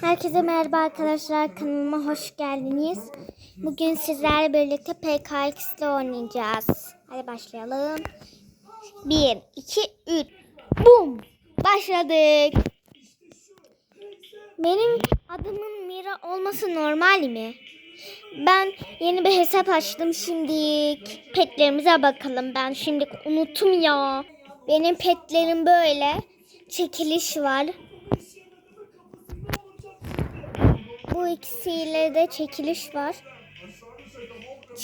Herkese merhaba arkadaşlar kanalıma hoş geldiniz. Bugün sizlerle birlikte PKX ile oynayacağız. Hadi başlayalım. 1, 2, 3. Bum. Başladık. Benim adımın Mira olması normal mi? Ben yeni bir hesap açtım şimdi. Petlerimize bakalım. Ben şimdi unuttum ya. Benim petlerim böyle. Çekiliş var. Bu ikisiyle de çekiliş var.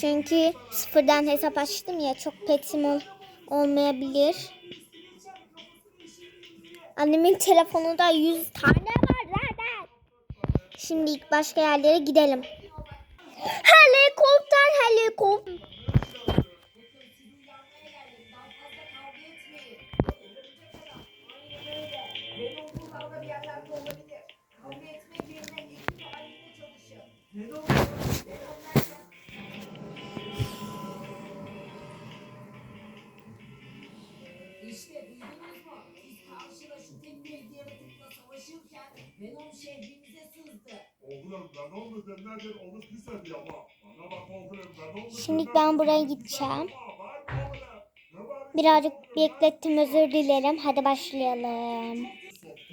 Çünkü sıfırdan hesap açtım ya çok petim ol- olmayabilir. Annemin telefonunda 100 tane var zaten. Şimdi ilk başka yerlere gidelim. Helikopter helikopter. İşte duydunuz mu? Biz karşıda şu tek bir yaratıkla savaşırken Venom şehrimize sızdı. Oğlum ben onu dinledin onu pis ediyor ama. Bana bak oğlum ben onu Şimdi ben buraya gideceğim. Birazcık beklettim özür dilerim. Hadi başlayalım.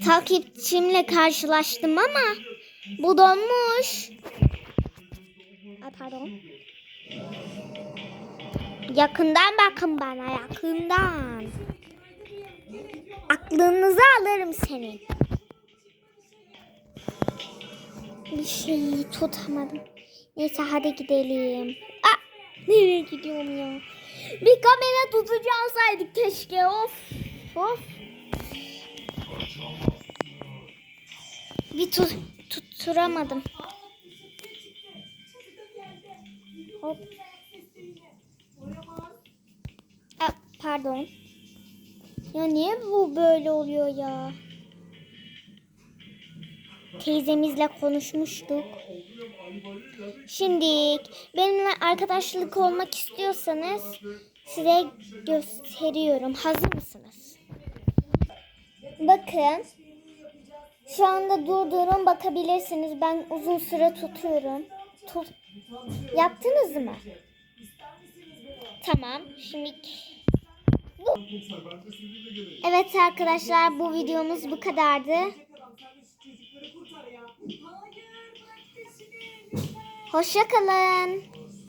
Takipçimle karşılaştım ama bu donmuş. Pardon. Yakından bakın bana yakından. Aklınızı alırım senin. Bir şeyi tutamadım. Neyse hadi gidelim. Aa, nereye gidiyorum ya? Bir kamera tutucu alsaydık keşke. Of. Of. Bir tut, tutturamadım. Hop. Aa, pardon. Ya niye bu böyle oluyor ya? Teyzemizle konuşmuştuk. Şimdi benimle arkadaşlık olmak istiyorsanız size gösteriyorum. Hazır mısınız? Bakın. Şu anda durdurun bakabilirsiniz. Ben uzun süre tutuyorum. Tut. Yaptınız mı? Tamam. Şimdi bu. Evet arkadaşlar bu videomuz bu kadardı. Hoşça kalın.